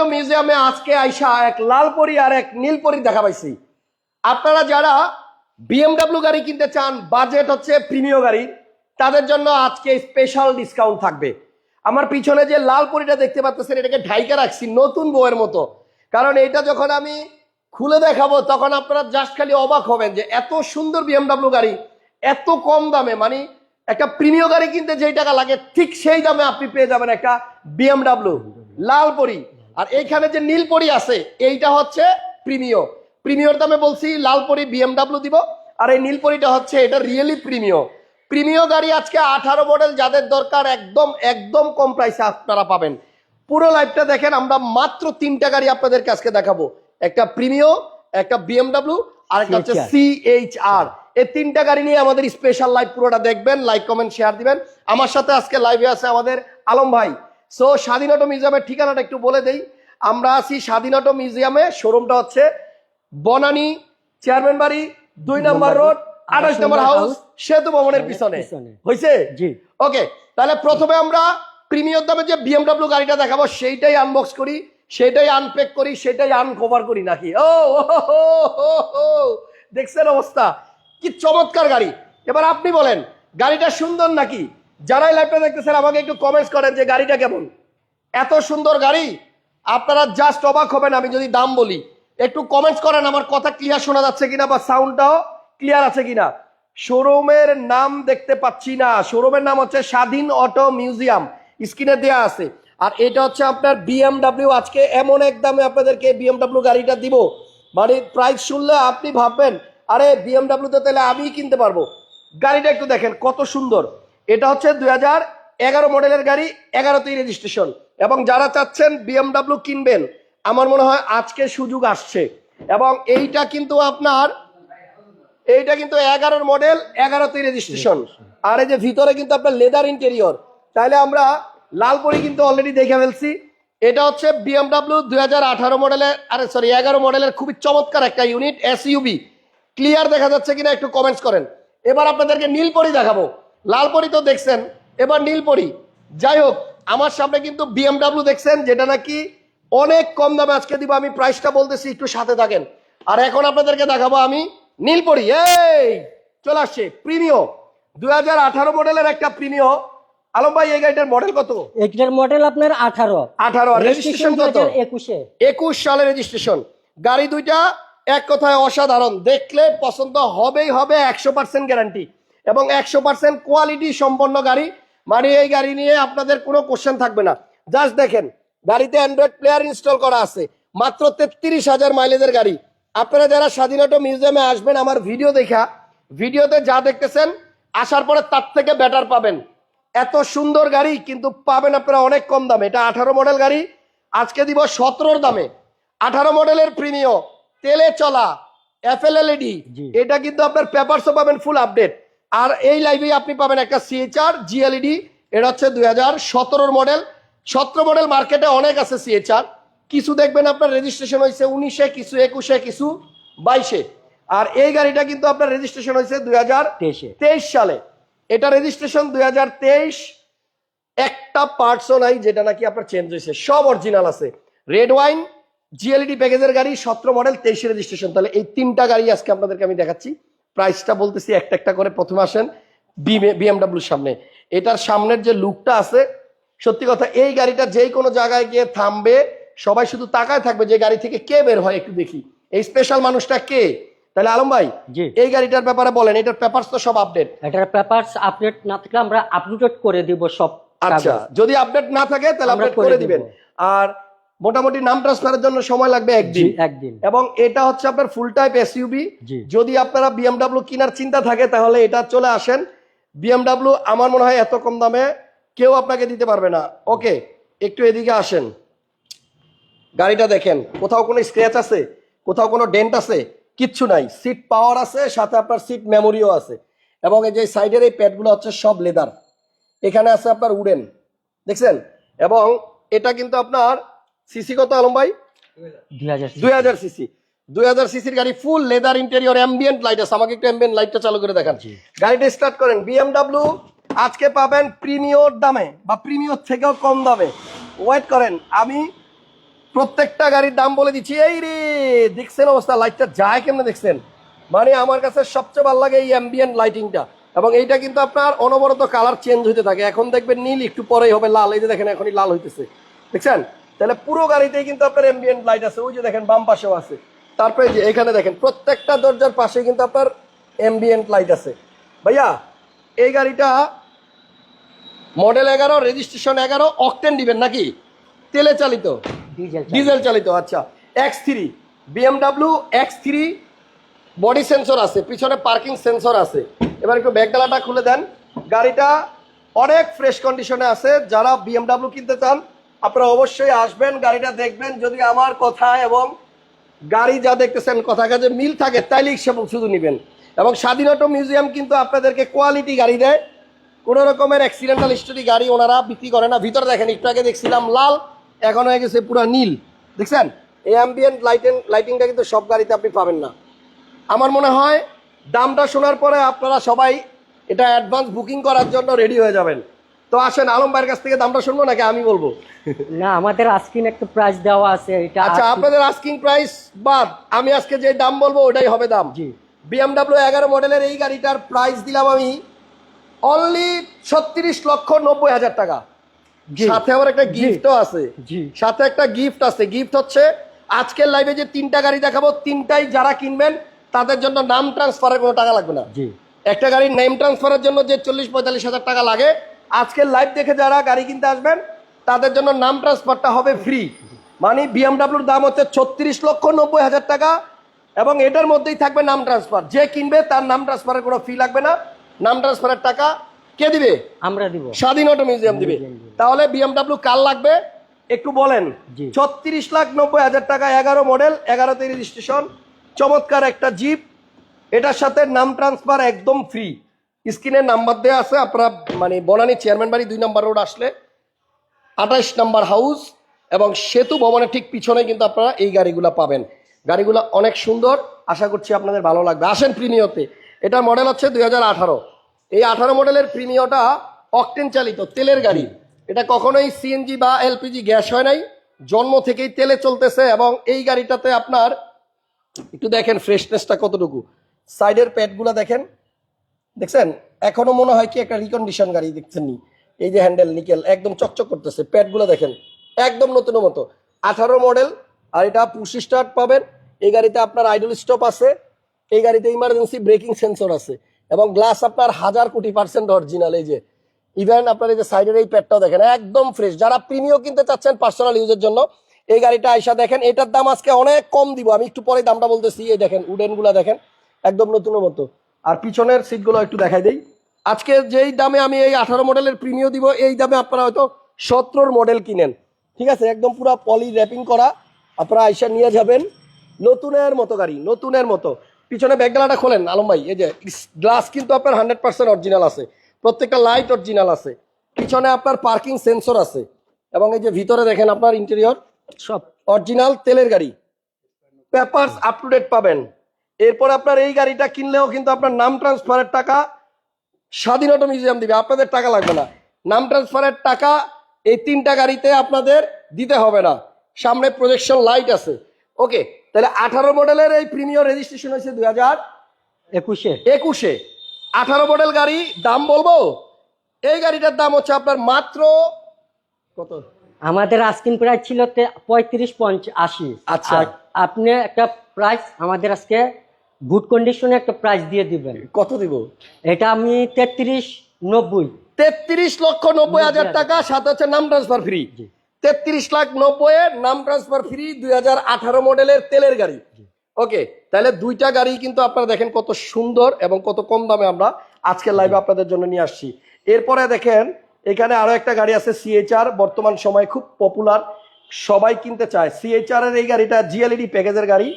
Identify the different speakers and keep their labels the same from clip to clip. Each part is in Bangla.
Speaker 1: স্বাধীনতা মিউজিয়ামে আজকে আইসা এক লাল পরি আর এক নীলপরি দেখা পাইছি। আপনারা যারা বিএমডাব্লিউ গাড়ি কিনতে চান বাজেট হচ্ছে প্রিমিয় গাড়ি, তাদের জন্য আজকে স্পেশাল ডিসকাউন্ট থাকবে। আমার পিছনে যে লাল পরিটা দেখতে পাচ্ছেন, এটাকে ঢাইকা রাখছি নতুন বউয়ের মতো। কারণ এটা যখন আমি খুলে দেখাবো, তখন আপনারা জাস্ট খালি অবাক হবেন যে এত সুন্দর বিএমডাব্লিউ গাড়ি, এত কম দামে মানে একটা প্রিমিয় গাড়ি কিনতে যেই টাকা লাগে, ঠিক সেই দামে আপনি পেয়ে যাবেন একটা বিএমডাব্লিউ লাল পরি আর এইখানে যে নীল পরি আছে এইটা হচ্ছে প্রিমিয় প্রিমিয়র দামে বলছি লাল পরি বিএমডাব্লিউ দিব আর এই নীল পরিটা হচ্ছে এটা রিয়েলি প্রিমিয় প্রিমিয় গাড়ি আজকে আঠারো মডেল যাদের দরকার একদম একদম কম প্রাইসে আপনারা পাবেন। পুরো লাইভটা দেখেন আমরা মাত্র তিনটা গাড়ি আপনাদেরকে আজকে দেখাবো। একটা প্রিমিয় একটা বিএমডাব্লিউ আর একটা হচ্ছে
Speaker 2: CHR
Speaker 1: সিএইচআর এই তিনটা গাড়ি নিয়ে আমাদের স্পেশাল লাইভ পুরোটা দেখবেন লাইক কমেন্ট শেয়ার দিবেন। আমার সাথে আজকে লাইভে আছে আমাদের আলম ভাই। সো স্বাধীনতা মিউজিয়ামের ঠিকানাটা একটু বলে দেই। আমরা আছি স্বাধীনতা মিউজিয়ামে শোরুমটা হচ্ছে বনানী চেয়ারম্যান বাড়ি দুই নম্বর রোড আঠাশ নম্বর হাউস সেতু ভবনের পিছনে। হয়েছে
Speaker 2: জি।
Speaker 1: ওকে তাহলে প্রথমে আমরা প্রিমিয়ার দামে যে বিএমডাব্লিউ গাড়িটা দেখাবো সেইটাই আনবক্স করি সেটাই আনপ্যাক করি সেটাই আনকভার করি নাকি? ও, দেখছেন অবস্থা? কি চমৎকার গাড়ি। এবার আপনি বলেন গাড়িটা সুন্দর নাকি? যারাই লাইভটা দেখতেছেন, আমাকে একটু কমেন্টস করেন যে গাড়িটা কেমন। এত সুন্দর গাড়ি, আপনারা জাস্ট অবাক হবেন, আমি যদি দাম বলি। একটু কমেন্টস করেন, আমার কথা ক্লিয়ার শোনা যাচ্ছে কিনা বা সাউন্ডটাও ক্লিয়ার আছে কিনা। শোরুমের নাম দেখতে পাচ্ছি না। শোরুমের নাম হচ্ছে স্বাধীন অটো মিউজিয়াম। স্ক্রিনে দেওয়া আছে। আর এটা হচ্ছে আপনার বিএমডাব্লিউ আজকে এমন এক দামে আপনাদেরকে বিএমডাব্লিউ গাড়িটা দিব। মানে প্রাইস শুনলে আপনি ভাববেন, আরে বিএমডাব্লিউ তো তাহলে আমিই কিনতে পারব। গাড়িটা একটু দেখেন, কত সুন্দর। এটা হচ্ছে দুই হাজার এগারো মডেলের গাড়ি, এগারোতেই রেজিস্ট্রেশন এবং যারা চাচ্ছেন বিএমডাব্লিউ কিনবেন, আমার মনে হয় আজকে সুযোগ আসছে। এবং এইটা কিন্তু আপনার, এইটা কিন্তু এগারোর মডেল, এগারোতেই রেজিস্ট্রেশন আর এই যে ভিতরে কিন্তু আপনার লেদার ইন্টেরিয়র তাহলে আমরা লালপরি কিন্তু অলরেডি দেখে ফেলছি। এটা হচ্ছে বিএমডাব্লিউ দুই হাজার আঠারো মডেলের আরে সরি এগারো মডেলের খুবই চমৎকার একটা ইউনিট এসইউবি ক্লিয়ার দেখা যাচ্ছে কিনা একটু কমেন্টস করেন। এবার আপনাদেরকে নীলপরি দেখাবো। লালপরি তো দেখছেন এবার নীলপরি যাই হোক আমার সামনে কিন্তু বিএমডাব্লিউ দেখছেন যেটা নাকি অনেক কম দামে আজকে দিব আমি প্রাইসটা বলতেছি একটু সাথে থাকেন। আর এখন আপনাদেরকে দেখাবো আমি নীলপরি এই চলে আসছে দুই হাজার আঠারো মডেলের একটা প্রিমিয় আলম ভাই এই গাড়িটার মডেল কত?
Speaker 2: এটার মডেল আপনার আঠারো।
Speaker 1: আঠারো রেজিস্ট্রেশন কত?
Speaker 2: একুশে।
Speaker 1: একুশ সালের রেজিস্ট্রেশন গাড়ি দুইটা এক কথায় অসাধারণ। দেখলে পছন্দ হবেই হবে একশো পার্সেন্ট গ্যারান্টি এবং একশো পার্সেন্ট কোয়ালিটি সম্পন্ন গাড়ি। মানে এই গাড়ি নিয়ে আপনাদের কোনো কোশ্চেন থাকবে না। জাস্ট দেখেন গাড়িতে অ্যান্ড্রয়েড প্লেয়ার ইনস্টল করা আছে। মাত্র তেত্রিশ হাজার মাইলেজের গাড়ি। আপনারা যারা স্বাধীনতা মিউজিয়ামে আসবেন আমার ভিডিও দেখা ভিডিওতে যা দেখতেছেন আসার পরে তার থেকে বেটার পাবেন। এত সুন্দর গাড়ি কিন্তু পাবেন আপনারা অনেক কম দামে। এটা আঠারো মডেল গাড়ি আজকে দিব সতেরোর দামে। আঠারো মডেলের প্রিমিয় তেলে চলা এফএলএলইডি
Speaker 2: জি।
Speaker 1: এটা কিন্তু আপনার পেপারসও পাবেন ফুল আপডেট আর এই লাইভে আপনি পাবেন একটা সিএচআর জিএলইডি এটা হচ্ছে দুই হাজার সতেরোর মডেল সতেরো মডেল মার্কেটে অনেক আছে সিএচআর কিছু দেখবেন আপনার রেজিস্ট্রেশন হয়েছে উনিশে কিছু একুশে কিছু বাইশে। আর এই গাড়িটা কিন্তু আপনার রেজিস্ট্রেশন হয়েছে দুই হাজার
Speaker 2: তেইশে
Speaker 1: তেইশ সালে। এটা রেজিস্ট্রেশন দুই হাজার তেইশ একটা পার্টসও নাই যেটা নাকি আপনার চেঞ্জ হয়েছে। সব অরিজিনাল আছে। রেড ওয়াইন জিএলইডি প্যাকেজের গাড়ি সতেরো মডেল তেইশে রেজিস্ট্রেশন তাহলে এই তিনটা গাড়ি আজকে আপনাদেরকে আমি দেখাচ্ছি। প্রাইসটা বলতেছি একটা একটা করে প্রথমে আসেন বিএমডাব্লিউর সামনে। এটার সামনের যে লুকটা আছে সত্যি কথা এই গাড়িটা যেই কোনো জায়গায় গিয়ে থামবে সবাই শুধু তাকায় থাকবে যে গাড়ি থেকে কে বের হয় একটু দেখি। এই স্পেশাল মানুষটা কে? তাহলে আলম ভাই। এই গাড়িটার ব্যাপারে বলেন এটার পেপারস তো সব আপডেট
Speaker 2: এটার পেপারস আপডেট না থাকলে আমরা আপলোড করে দিব সব
Speaker 1: আচ্ছা। যদি আপডেট না থাকে তাহলে আপডেট
Speaker 2: করে
Speaker 1: দিবেন। আর মোটামুটি নাম ট্রান্সফারের জন্য সময় লাগবে একদিন।
Speaker 2: একদিন।
Speaker 1: এবং এটা হচ্ছে আপনার ফুল টাইপ এসইউবি
Speaker 2: জি।
Speaker 1: যদি আপনারা বিএমডাব্লিউ কেনার চিন্তা থাকে তাহলে এটা চলে আসেন। বিএমডাব্লিউ আমার মনে হয় এত কম দামে কেউ আপনাকে দিতে পারবে না। ওকে একটু এদিকে আসেন। গাড়িটা দেখেন কোথাও কোনো স্ক্র্যাচ আছে? কোথাও কোনো ডেন্ট আছে? কিচ্ছু নাই। সিট পাওয়ার আছে সাথে আপনার সিট মেমোরিও আছে। এবং এই যে সাইডের এই প্যাডগুলো হচ্ছে সব লেদার এখানে আছে আপনার উডেন দেখছেন? এবং এটা কিন্তু আপনার সিসি কত আলম ভাই?
Speaker 2: দুই হাজার
Speaker 1: সিসি। দুই হাজার সিসির গাড়ি full leather interior ambient light আছে। আমাকে একটু অ্যাম্বিয়েন্ট লাইটটা চালু করে দেখান। গাড়িটা স্টার্ট করেন। বিএমডাব্লিউ আজকে পাবেন প্রিমিয়র দামে বা প্রিমিয়র থেকেও কম দামে। ওয়েট করেন আমি প্রত্যেকটা গাড়ির দাম বলে দিচ্ছি। এই রে দেখছেন অবস্থা? লাইটটা যায় কেমনে দেখছেন? মানে আমার কাছে সবচেয়ে ভালো লাগে এই অ্যাম্বিয়েন্ট লাইটিংটা এবং এইটা কিন্তু আপনার অনবরত কালার চেঞ্জ হতে থাকে। এখন দেখবেন নীল একটু পরেই হবে লাল। এই যে দেখেন এখনই লাল হইতেছে। দেখছেন? তাহলে পুরো গাড়িতেই কিন্তু আপনার অ্যাম্বিয়েন্ট লাইট আছে ওই যে দেখেন বাম পাশেও আছে। তারপরে যে এখানে দেখেন প্রত্যেকটা দরজার পাশে কিন্তু আপনার অ্যাম্বিয়েন্ট লাইট আছে। ভাইয়া এই গাড়িটা মডেল এগারো রেজিস্ট্রেশন এগারো অকটেন দিবেন নাকি? তেলে চালিত।
Speaker 2: ডিজেল
Speaker 1: ডিজেল চালিত আচ্ছা। X three BMW X three body sensor আছে পিছনে পার্কিং সেন্সর আছে। এবার একটু ব্যাগডালাটা খুলে দেন। গাড়িটা অনেক ফ্রেশ কন্ডিশনে আছে যারা বিএমডাব্লিউ কিনতে চান আপনারা অবশ্যই আসবেন, গাড়িটা দেখবেন। যদি আমার কথা এবং গাড়ি যা দেখতেছেন কথা কাজে মিল থাকে তাইলে সে শুধু নেবেন। এবং স্বাধীনতা মিউজিয়াম কিন্তু আপনাদেরকে কোয়ালিটি গাড়ি দেয়। কোনো রকমের অ্যাক্সিডেন্টাল স্টোরি গাড়ি ওনারা বিক্রি করে না। ভিতরে দেখেন, একটু আগে দেখছিলাম লাল, এখন হয়ে গেছে পুরো নীল। দেখছেন? এই অ্যাম্বিয়েন্ট লাইটিং লাইটিংটা কিন্তু সব গাড়িতে আপনি পাবেন না। আমার মনে হয়, দামটা শোনার পরে আপনারা সবাই এটা অ্যাডভান্স বুকিং করার জন্য রেডি হয়ে যাবেন। তো আসেন আলম ভাইয়ের কাছ থেকে দামটা শুনব নাকি আমি বলব?
Speaker 2: না আমাদের আজকিন একটা প্রাইস দেওয়া আছে এটা
Speaker 1: আচ্ছা আপনাদের আস্কিং প্রাইস বাদ আমি আজকে যে দাম বলব ওটাই হবে দাম।
Speaker 2: জি।
Speaker 1: বিএমডাব্লিউ এগারো মডেলের এই গাড়িটার প্রাইস দিলাম আমি অনলি ছত্রিশ লক্ষ নব্বই হাজার টাকা।
Speaker 2: জি।
Speaker 1: সাথে আবার একটা গিফটও আছে।
Speaker 2: জি।
Speaker 1: সাথে একটা গিফট আছে। গিফট হচ্ছে আজকের লাইভে যে তিনটা গাড়ি দেখাবো তিনটাই যারা কিনবেন তাদের জন্য নাম ট্রান্সফারের কোনো টাকা লাগবে না।
Speaker 2: জি।
Speaker 1: একটা গাড়ির নেম ট্রান্সফারের জন্য যে চল্লিশ পঁয়তাল্লিশ হাজার টাকা লাগে আজকের লাইভ দেখে যারা গাড়ি কিনতে আসবেন তাদের জন্য নাম ট্রান্সফারটা হবে ফ্রি মানে বিএমডাব্লিউর দাম হচ্ছে ছত্রিশ লক্ষ নব্বই হাজার টাকা এবং এটার মধ্যেই থাকবে নাম ট্রান্সফার যে কিনবে তার নাম ট্রান্সফারের কোনো ফি লাগবে না। নাম ট্রান্সফারের টাকা কে দিবে?
Speaker 2: আমরা দিব।
Speaker 1: স্বাধীন অটো মিউজিয়াম দিবে। তাহলে বিএমডাব্লিউ কার লাগবে? একটু বলেন। ছত্রিশ লাখ নব্বই হাজার টাকা এগারো মডেল এগারো এগারোতে রেজিস্ট্রেশন চমৎকার একটা জিপ এটার সাথে নাম ট্রান্সফার একদম ফ্রি স্ক্রিনের নাম্বার দেওয়া আছে, আপনারা মানে বনানী চেয়ারম্যান বাড়ি দুই নম্বর রোড আসলে। আঠাশ নাম্বার হাউস এবং সেতু ভবনের ঠিক পিছনে কিন্তু আপনারা এই গাড়িগুলো পাবেন। গাড়িগুলো অনেক সুন্দর, আশা করছি আপনাদের ভালো লাগবে। আসেন প্রিমিয়তে। এটা মডেল হচ্ছে দুই হাজার আঠারো। এই আঠারো মডেলের প্রিমিয়টা অকটেন চালিত, তেলের গাড়ি। এটা কখনোই সিএনজি বা এলপিজি গ্যাস হয় নাই। জন্ম থেকেই তেলে চলতেছে এবং এই গাড়িটাতে আপনার, একটু দেখেন ফ্রেশনেসটা কতটুকু। সাইডের প্যাডগুলো দেখেন। দেখছেন? এখনও মনে হয় কি একটা রিকন্ডিশন গাড়ি দেখছেন নি এই যে হ্যান্ডেল নিকেল একদম চকচক করতেছে। প্যাডগুলো দেখেন, একদম নতুন মতো। আঠারো মডেল আর এটা পুশ স্টার্ট পাবেন। এই গাড়িতে আপনার আইডল স্টপ আছে। এই গাড়িতে ইমার্জেন্সি ব্রেকিং সেন্সর আছে। এবং গ্লাস আপনার হাজার কোটি পার্সেন্ট অরিজিনাল এই যে। ইভেন আপনার এই যে সাইডের এই প্যাডটাও দেখেন, একদম ফ্রেশ যারা প্রিমিয় কিনতে চাচ্ছেন পার্সোনাল ইউজের জন্য, এই গাড়িটা আইসা দেখেন, এটার দাম আজকে অনেক কম দিব। আমি একটু পরে দামটা বলতেছি। এই দেখেন উডেনগুলা দেখেন, একদম নতুন মতো। আর পিছনের সিটগুলো একটু দেখাই দেই। আজকে যেই দামে আমি এই আঠারো মডেলের প্রিমিয় দিব, এই দামে আপনারা হয়তো সতেরোর মডেল কিনেন। ঠিক আছে? একদম পুরো পলি র্যাপিং করা। আপনারা আইসা নিয়ে যাবেন। নতুনের মতো গাড়ি, নতুনের মতো। পিছনে ব্যাগডালাটা খোলেন, আলম ভাই, এই যে গ্লাস কিন্তু আপনার হান্ড্রেড পার্সেন্ট অরিজিনাল আছে। প্রত্যেকটা লাইট অরিজিনাল আছে। পিছনে আপনার পার্কিং সেন্সর আছে। এবং এই যে ভিতরে দেখেন আপনার ইন্টেরিয়র
Speaker 2: সব
Speaker 1: অরিজিনাল তেলের গাড়ি। পেপারস আপ টু ডেট পাবেন। এরপর আপনার এই গাড়িটা কিনলেও কিন্তু আপনার নাম ট্রান্সফারের টাকা স্বাধীনতা মিউজিয়াম দিবে। আপনাদের টাকা লাগবে না। নাম ট্রান্সফারের টাকা এই তিনটা গাড়িতে আপনাদের দিতে হবে না। সামনে প্রজেকশন লাইট আছে। ওকে তাহলে আঠারো মডেলের এই প্রিমিয়ার রেজিস্ট্রেশন হয়েছে দুই হাজার
Speaker 2: একুশে।
Speaker 1: একুশে। আঠারো মডেল গাড়ি দাম বলব? এই গাড়িটার দাম হচ্ছে আপনার মাত্র কত?
Speaker 2: আমাদের আজকিন প্রাইস ছিল পঁয়ত্রিশ পঞ্চ আশি।
Speaker 1: আচ্ছা।
Speaker 2: আপনি একটা প্রাইস আমাদের আজকে গুড কন্ডিশনে একটা প্রাইস দিয়ে দিবেন।
Speaker 1: কত দিব?
Speaker 2: এটা আমি তেত্রিশ নব্বই।
Speaker 1: তেত্রিশ লক্ষ নব্বই হাজার টাকা সাথে হচ্ছে নাম ট্রান্সফার ফ্রি তেত্রিশ লাখ নব্বই এর নাম ট্রান্সফার ফ্রি দুই হাজার আঠারো মডেলের তেলের গাড়ি। ওকে তাহলে দুইটা গাড়ি কিন্তু আপনারা দেখেন কত সুন্দর এবং কত কম দামে আমরা আজকের লাইভে আপনাদের জন্য নিয়ে আসছি। এরপরে দেখেন এখানে আরও একটা গাড়ি আছে সিএইচআর বর্তমান সময়ে খুব পপুলার সবাই কিনতে চায়। সিএইচআর এর এই গাড়িটা জিএলইডি প্যাকেজের গাড়ি।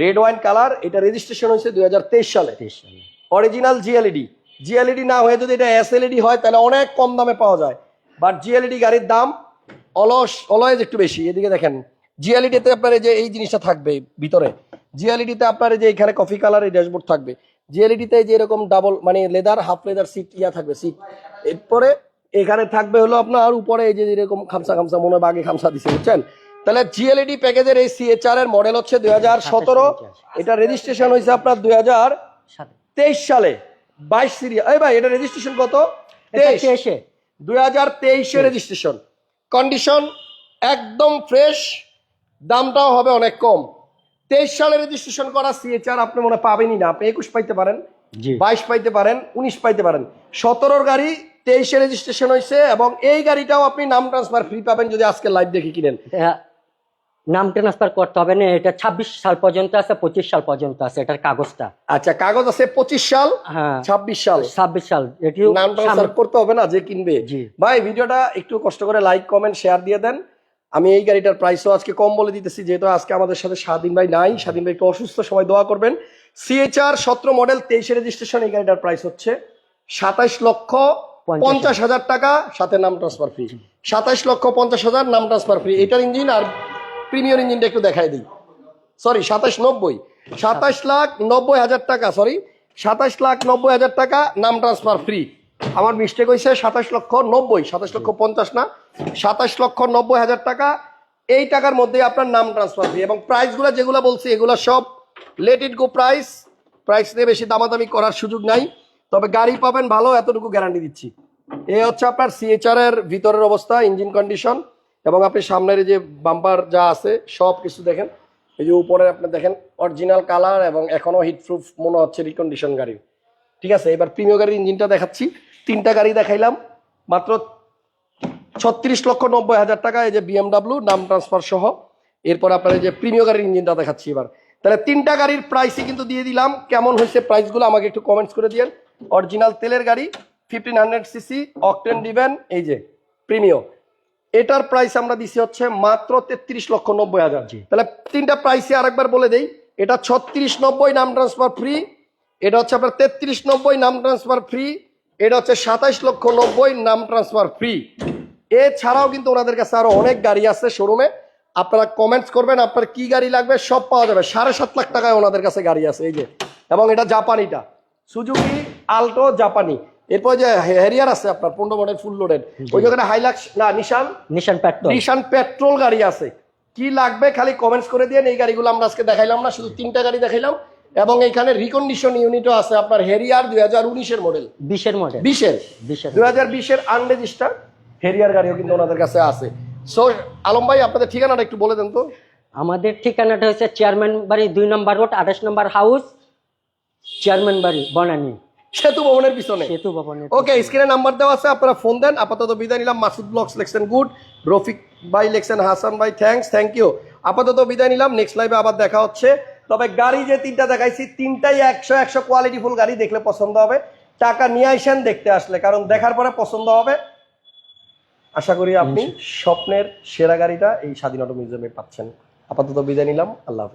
Speaker 1: রেড ওয়াইন কালার এটা রেজিস্ট্রেশন হয়েছে দু হাজার
Speaker 2: তেইশ সালে।
Speaker 1: অরিজিনাল জিএলইডি জিএলইডি না হয়ে যদি এটা এসএলইডি হয়, তাহলে অনেক কম দামে পাওয়া যায়। বাট জিএলইডি গাড়ির দাম অলস অলয়েজ একটু বেশি। এদিকে দেখেন জিএলইডিতে আপনার যে এই জিনিসটা থাকবে ভিতরে। জিএলইডিতে আপনার যে এখানে কফি কালার এই ড্যাশবোর্ড থাকবে। জিএলইডিতে যে এরকম ডাবল মানে leather half leather seat yeah থাকবে সিট এরপরে এখানে থাকবে হলো আপনার উপরে এই যে যেরকম খামসা খামসা মনে হয় আগে খামসা দিছে বুঝছেন? তাহলে জিএলইডি প্যাকেজের এই সিএচআর এর মডেল হচ্ছে দুই হাজার সতেরো। এটা রেজিস্ট্রেশন হয়েছে আপনার দুই হাজার
Speaker 2: সাথে
Speaker 1: তেইশ সালে। বাইশ সিরিয়াল। এই ভাই এটা রেজিস্ট্রেশন কত? তেইশ। দুই হাজার তেইশে রেজিস্ট্রেশন কন্ডিশন একদম ফ্রেশ দামটাও হবে অনেক কম। তেইশ সালে রেজিস্ট্রেশন করা সিএচআর আপনি মনে পাবেনই না। আপনি একুশ পাইতে পারেন
Speaker 2: জি।
Speaker 1: বাইশ পাইতে পারেন উনিশ পাইতে পারেন। সতেরোর গাড়ি তেইশে রেজিস্ট্রেশন হয়েছে এবং এই গাড়িটাও আপনি নাম ট্রান্সফার ফ্রি পাবেন যদি আজকে লাইভ দেখে কিনেন।
Speaker 2: এটা নাম ট্রান্সফার করতে হবে না এটা ছাব্বিশ সাল পর্যন্ত আছে পঁচিশ সাল পর্যন্ত আছে এটার কাগজটা।
Speaker 1: আচ্ছা কাগজ আছে পঁচিশ সাল
Speaker 2: হ্যাঁ
Speaker 1: ছাব্বিশ সাল।
Speaker 2: ছাব্বিশ সাল এটি
Speaker 1: নাম ট্রান্সফার করতে হবে না যে কিনবে।
Speaker 2: জি।
Speaker 1: ভাই ভিডিওটা একটু কষ্ট করে লাইক কমেন্ট শেয়ার দিয়ে দেন। আমি এই গাড়িটার প্রাইসও আজকে কম বলে দিতেছি যেহেতু আজকে আমাদের সাথে স্বাধীন ভাই নাই স্বাধীন ভাই একটু অসুস্থ সময় দোয়া করবেন। সিএচআর সতেরো মডেল তেইশে রেজিস্ট্রেশন এই গাড়িটার প্রাইস হচ্ছে সাতাইশ লক্ষ
Speaker 2: পঞ্চাশ
Speaker 1: হাজার। টাকা, সাথে নাম ট্রান্সফার ফ্রি সাতাইশ লক্ষ পঞ্চাশ হাজার, নাম ট্রান্সফার ফ্রি এটার ইঞ্জিন আর প্রিমিয়ার ইঞ্জিনটা একটু দেখাই দিই। সরি সাতাশ নব্বই। সাতাশ লাখ নব্বই হাজার টাকা সরি সাতাশ লাখ নব্বই হাজার টাকা, নাম ট্রান্সফার ফ্রি আমার মিস্টেক হয়েছে, সাতাশ লক্ষ নব্বই। সাতাশ লক্ষ পঞ্চাশ না। সাতাশ লক্ষ নব্বই হাজার টাকা। এই টাকার মধ্যে আপনার নাম ট্রান্সফার ফ্রি এবং প্রাইসগুলো যেগুলো বলছি, এগুলো সব let it go price price নিয়ে বেশি দামাদামি করার সুযোগ নাই। তবে গাড়ি পাবেন ভালো, এতটুকু গ্যারান্টি দিচ্ছি। এ হচ্ছে আপনার সিএচআর এর ভিতরের অবস্থা ইঞ্জিন কন্ডিশন এবং আপনি সামনের যে বাম্পার যা আছে, সব কিছু দেখেন। এই যে উপরে আপনি দেখেন অরিজিনাল কালার এবং এখনও হিটপ্রুফ মনে হচ্ছে রিকন্ডিশন গাড়ি ঠিক আছে, এবার প্রিমিয় গাড়ির ইঞ্জিনটা দেখাচ্ছি। তিনটা গাড়ি দেখাইলাম, মাত্র ছত্রিশ লক্ষ নব্বই হাজার টাকা, এই যে বিএমডাব্লিউ নাম ট্রান্সফার সহ। এরপর আপনার এই যে প্রিমিয় গাড়ির ইঞ্জিনটা দেখাচ্ছি এবার। তাহলে তিনটা গাড়ির প্রাইসই কিন্তু দিয়ে দিলাম। কেমন হয়েছে প্রাইসগুলো আমাকে একটু কমেন্টস করে দিয়েন। অরিজিনাল তেলের গাড়ি ফিফটিন হান্ড্রেড সিসি অকটেন ডিভেন এই যে প্রিমিয় এটার প্রাইস আমরা দিছি হচ্ছে মাত্র তেত্রিশ লক্ষ নব্বই হাজার।
Speaker 2: জি।
Speaker 1: তাহলে তিনটা প্রাইসে আরেকবার বলে দেই এটা ছত্রিশ নব্বই নাম ট্রান্সফার ফ্রি এটা হচ্ছে আপনার তেত্রিশ নব্বই নাম ট্রান্সফার ফ্রি এটা হচ্ছে সাতাইশ লক্ষ নব্বই নাম ট্রান্সফার ফ্রি এছাড়াও কিন্তু ওনাদের কাছে আরও অনেক গাড়ি আছে শোরুমে আপনারা কমেন্টস করবেন আপনার কি গাড়ি লাগবে সব পাওয়া যাবে। সাড়ে সাত লাখ টাকায় ওনাদের কাছে গাড়ি আছে এই যে। এবং এটা জাপানিটা। সুজুকি আল্টো জাপানি। এরপর যে হ্যারিয়ার আছে আপনার পনেরো মডেল ফুল লোডেড ওই জায়গাটা হাইলাক্স না নিশান
Speaker 2: নিশান পেট্রোল
Speaker 1: নিশান পেট্রোল গাড়ি আছে। কি লাগবে খালি কমেন্টস করে দিয়ে এই গাড়িগুলো আমরা আজকে দেখাইলাম না শুধু তিনটা গাড়ি দেখাইলাম। এবং এখানে রিকন্ডিশন ইউনিটও আছে আপনার হেরিয়ার দুই হাজার উনিশের মডেল
Speaker 2: বিশের মডেল
Speaker 1: বিশের।
Speaker 2: বিশের
Speaker 1: দুই হাজার বিশের আনরেজিস্টার হেরিয়ার গাড়িও কিন্তু ওনাদের কাছে আছে। সো আলম ভাই আপনাদের ঠিকানাটা একটু বলে দেন তো।
Speaker 2: আমাদের ঠিকানাটা হচ্ছে চেয়ারম্যান বাড়ি দুই নম্বর রোড আঠাশ নম্বর হাউস চেয়ারম্যান বাড়ি বনানী।
Speaker 1: সেতু ভবনের পিছনে।
Speaker 2: সেতু ভবনের
Speaker 1: ওকে স্ক্রিনে নাম্বার দেওয়া আছে আপনারা ফোন দেন। আপাতত বিদায় নিলাম। মাসুদ ব্লগস লেখছেন গুড রফিক ভাই লেখছেন হাসান ভাই থ্যাঙ্কস থ্যাংক ইউ আপাতত বিদায় নিলাম। নেক্সট লাইভে আবার দেখা হচ্ছে। তবে গাড়ি যে তিনটা দেখাইছি তিনটাই একশো একশো কোয়ালিটিফুল গাড়ি দেখলে পছন্দ হবে। টাকা নিয়ে আইসেন দেখতে আসলে কারণ দেখার পরে পছন্দ হবে। আশা করি আপনি স্বপ্নের সেরা গাড়িটা এই স্বাধীনতা মিউজিয়ামে পাচ্ছেন। আপাতত বিদায় নিলাম। আল্লাহ হাফেজ।